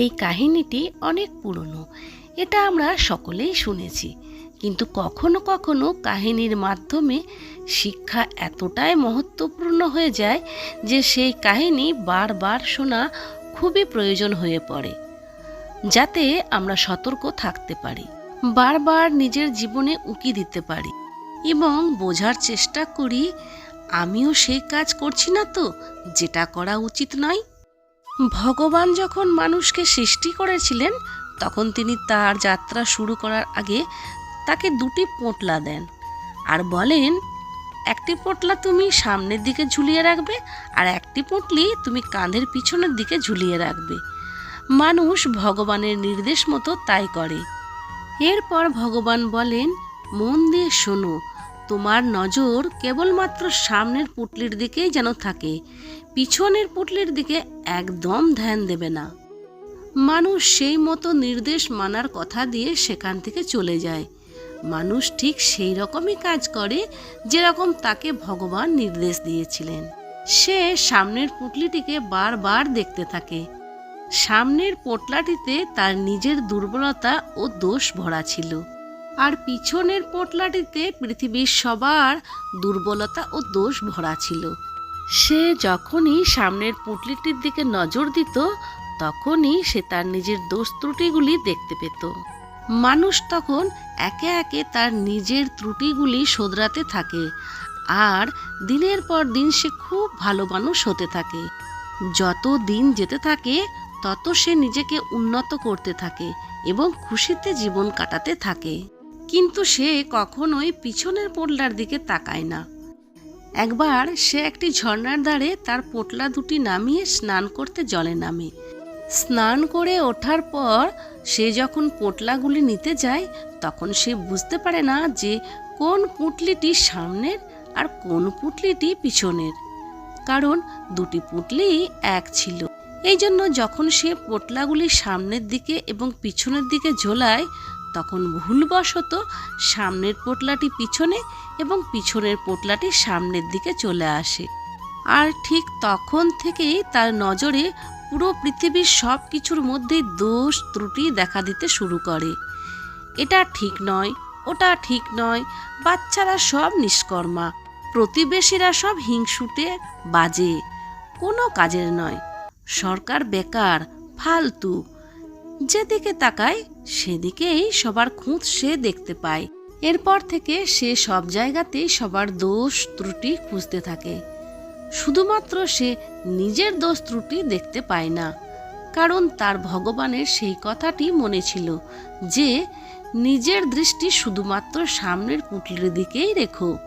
এই কাহিনীটি অনেক পুরনো, এটা আমরা সকলেই শুনেছি। কিন্তু কখনো কখনো কাহিনীর মাধ্যমে শিক্ষা এতটাই মহত্বপূর্ণ হয়ে যায় যে সেই কাহিনী বারবার শোনা খুবই প্রয়োজন হয়ে পড়ে, যাতে আমরা সতর্ক থাকতে পারি, বারবার নিজের জীবনে উকি দিতে পারি এবং বোঝার চেষ্টা করি, আমিও সেই কাজ করছি না তো, যেটা করা উচিত নয়। ভগবান যখন মানুষকে সৃষ্টি করেছিলেন, তখন তিনি তার যাত্রা শুরু করার আগে তাকে দুটি পোটলা দেন আর বলেন, একটি পোটলা তুমি সামনের দিকে ঝুলিয়ে রাখবে আর একটি পোটলি তুমি কাঁধের পিছনের দিকে ঝুলিয়ে রাখবে। মানুষ ভগবানের নির্দেশ মতো তাই করে। এরপর ভগবান বলেন, মন দিয়ে শোনো তোমার নজর কেবলমাত্র সামনের পুটলির দিকেই যেন থাকে। পিছনের পুটলির দিকে একদম ধ্যান দেবে না। মানুষ সেই মতো নির্দেশ মানার কথা দিয়ে সেখান থেকে চলে যায়। মানুষ ঠিক সেই রকমই কাজ করে যেরকম তাকে ভগবান নির্দেশ দিয়েছিলেন। সে সামনের পুটলিটিকে বারবার দেখতে থাকে। সামনের পোটলাটিতে তার নিজের দুর্বলতা ও দোষ ভরা ছিল। আর পিছনের পোটলাটিতে পৃথিবীর সবার দুর্বলতা ও দোষ ভরা ছিল। সে যখনই সামনের পুটলিটির দিকে নজর দিত, তখনই সে তার নিজের দোষ ত্রুটিগুলি দেখতে পেত। মানুষ তখন একে একে তার নিজের ত্রুটিগুলি শোধরাতে থাকে আর দিনের পর দিন সে খুব ভালো মানুষ হতে থাকে। যত দিন যেতে থাকে, তত সে নিজেকে উন্নত করতে থাকে এবং খুশিতে জীবন কাটাতে থাকে। কিন্তু সে কখনোই পিছনের পোটলার দিকে তাকায় না। একবার সে একটি ঝর্ণার ধারে তার পোটলা দুটি নামিয়ে স্নান করতে জলে নামে। স্নান করে ওঠার পর সে যখন পোটলাগুলি নিতে যায়, তখন সে বুঝতে পারে না যে কোন পুটলিটি সামনের আর কোন পুটলিটি পিছনের। কারণ দুটি পুটলি এক ছিল। এই জন্য যখন সে পোটলাগুলি সামনের দিকে এবং পিছনের দিকে ঝোলায় তখন ভুলবশত সামনের পোটলাটি পিছনে এবং পিছনের পোটলাটি সামনের দিকে চলে আসে। আর ঠিক তখন থেকেই তার নজরে পুরো পৃথিবীর সব কিছুর মধ্যেই দোষ ত্রুটি দেখা দিতে শুরু করে। এটা ঠিক নয়, ওটা ঠিক নয়, বাচ্চারা সব নিষ্কর্মা, প্রতিবেশীরা সব হিংসুটে বাজে, কোনো কাজের নয়। সরকার বেকার, ফালতু যেদিকে তাকায়, সেদিকেই সবার খুঁত সে দেখতে পায়। এরপর থেকে সে সব জায়গাতেই সবার দোষ ত্রুটি খুঁজতে থাকে। শুধুমাত্র সে নিজের দোষ ত্রুটি দেখতে পায় না, কারণ তার ভগবানের সেই কথাটি মনে ছিল যে, নিজের দৃষ্টি শুধুমাত্র সামনের পুটলির দিকেই রেখো।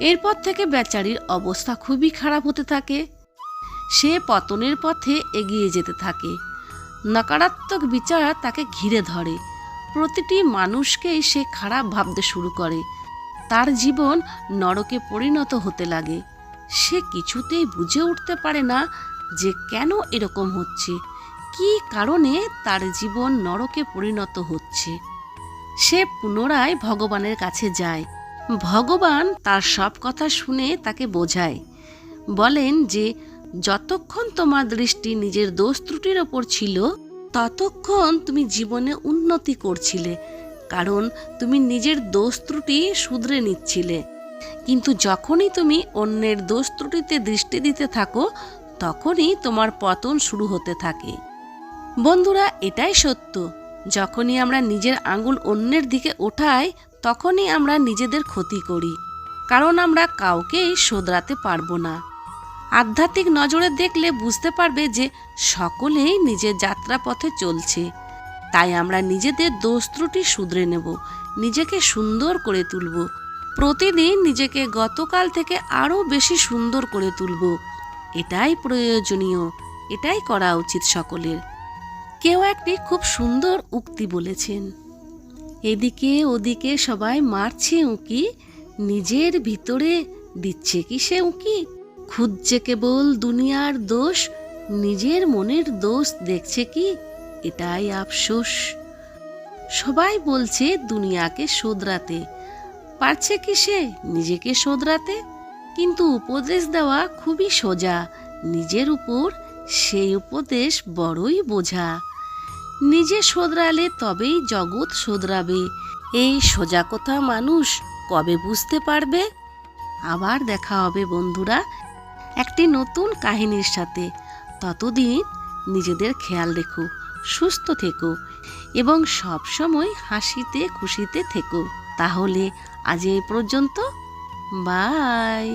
এরপর থেকে বেচারির অবস্থা খুবই খারাপ হতে থাকে। সে পতনের পথে এগিয়ে যেতে থাকে। নকারাত্মক বিচার তাকে ঘিরে ধরে। প্রতিটি মানুষকেই সে খারাপ ভাবতে শুরু করে। তার জীবন নরকে পরিণত হতে লাগে। সে কিছুতেই বুঝে উঠতে পারে না যে কেন এরকম হচ্ছে। কী কারণে তার জীবন নরকে পরিণত হচ্ছে? সে পুনরায় ভগবানের কাছে যায়। ভগবান তার সব কথা শুনে তাকে বোঝায়। বলেন যে যতক্ষণ তোমার দৃষ্টি নিজের দোষ ত্রুটির ওপর ছিল, ততক্ষণ তুমি জীবনে উন্নতি করছিলে, কারণ তুমি নিজের দোষ ত্রুটি শুধরে নিচ্ছিলে। কিন্তু যখনই তুমি অন্যের দোষ ত্রুটিতে দৃষ্টি দিতে থাকো, তখনই তোমার পতন শুরু হতে থাকে। বন্ধুরা, এটাই সত্য। যখনই আমরা নিজের আঙুল অন্যের দিকে ওঠাই, তখনই আমরা নিজেদের ক্ষতি করি, কারণ আমরা কাউকেই শোধরাতে পারব না। আধ্যাত্মিক নজরে দেখলে বুঝতে পারবে যে সকলেই নিজের যাত্রাপথে চলছে। তাই আমরা নিজেদের দোষ ত্রুটি শুধরে নেব, নিজেকে সুন্দর করে তুলব। প্রতিদিন নিজেকে গতকাল থেকে আরও বেশি সুন্দর করে তুলব। এটাই প্রয়োজনীয়, এটাই করা উচিত সকলের। কেউ একটি খুব সুন্দর উক্তি বলেছেন, এদিকে ওদিকে সবাই মারছে উঁকি, নিজের ভিতরে দিচ্ছে কি সে উঁকি? খুঁজছে কেবল দুনিয়ার দোষ, নিজের মনের দোষ দেখছে কি? এটাই আফসোস। সবাই বলছে দুনিয়াকে শোধরাতে। পারছে কি সে নিজেকে শোধরাতে? কিন্তু উপদেশ দেওয়া খুবই সোজা। নিজের উপর সেই উপদেশ বড়ই বোঝা। নিজে শোধরালে তবেই জগৎ শোধরাবে। এই সোজা কথা মানুষ কবে বুঝতে পারবে? আবার দেখা হবে বন্ধুরা। একটি নতুন কাহিনীর সাথে। ততদিন নিজেদের খেয়াল রেখো, সুস্থ থেকো এবং সব সময় হাসিতে খুশিতে থেকো। তাহলে আজ এই পর্যন্ত। বাই।